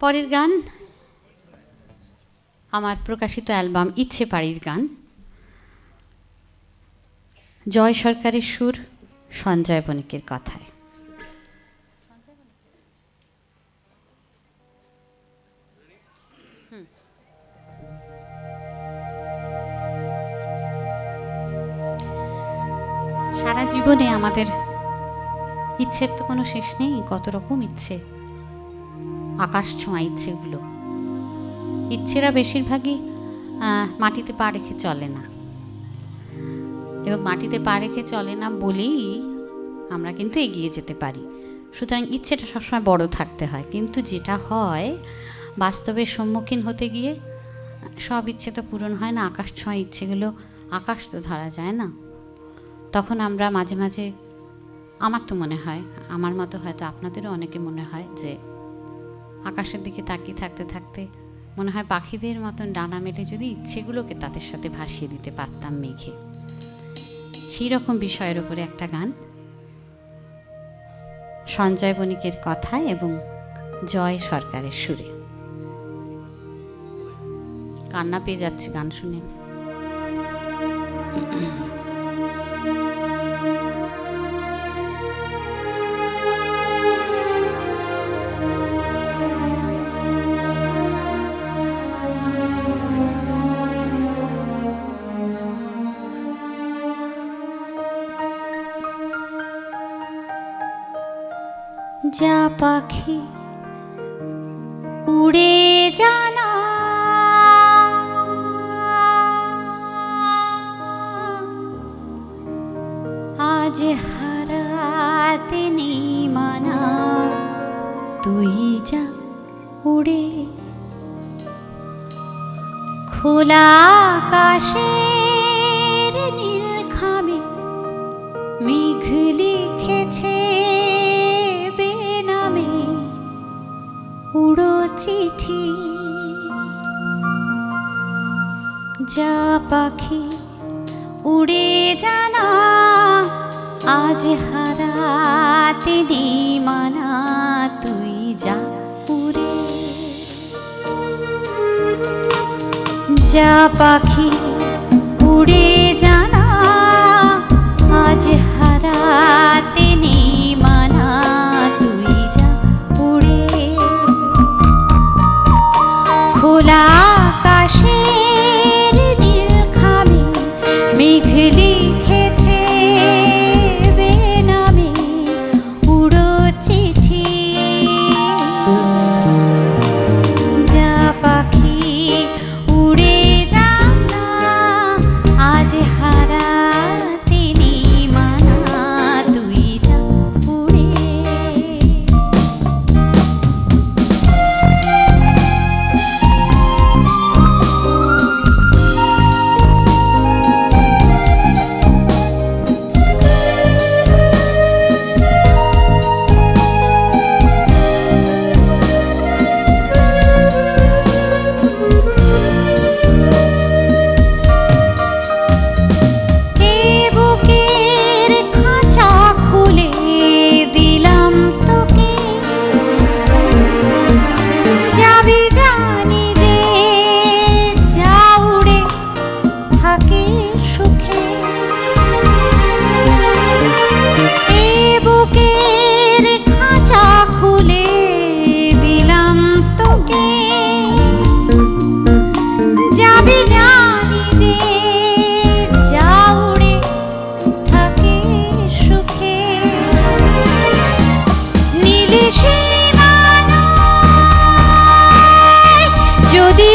পরের গান? আমার প্রকাশিত অ্যালবাম ইচ্ছে পাড়ির গান। জয় সরকারের সুর, সঞ্জয় বণিকের কথায়। সারা জীবনে আমাদের ইচ্ছের তো কোনো শেষ নেই, কত রকম ইচ্ছে। আকাশ ছোঁয়া ইচ্ছেগুলো। ইচ্ছেরা বেশিরভাগই মাটিতে পা রেখে চলে না। এবং মাটিতে পা রেখে চলে না বলেই আমরা কিন্তু এগিয়ে যেতে পারি। সুতরাং ইচ্ছেটা সবসময় বড় থাকতে হয়। কিন্তু যেটা হয়, বাস্তবের সম্মুখীন হতে গিয়ে, সব ইচ্ছে তো পূরণ হয় না, আকাশ ছোঁয়া ইচ্ছেগুলো, আকাশ তো ধরা যায় না। তখন আমরা মাঝে মাঝে, আমার তো মনে হয়, আমার মতো হয়তো আপনাদেরও অনেকে মনে হয় যে আকাশের দিকে তাকিয়ে থাকতে থাকতে মনে হয় পাখিদের মতন ডানা মেলে যদি ইচ্ছেগুলোকে তাদের সাথে ভাসিয়ে দিতে পারতাম মেঘে। সেই রকম বিষয়ের উপরে একটা গান। সঞ্জয় বণিকের কথায় এবং জয় সরকারের সুরে। কান্না পেয়ে যাচ্ছে গান শুনে। পাখি উড়ে জানা। আজ হারাতে নেই মানা। তুই যা উড়ে। খোলা আকাশের যা পাখি উড়ে জানা আজ হারাতে দিমানা মানা তুই যা উড়ে। যা পাখি মেঘ যদি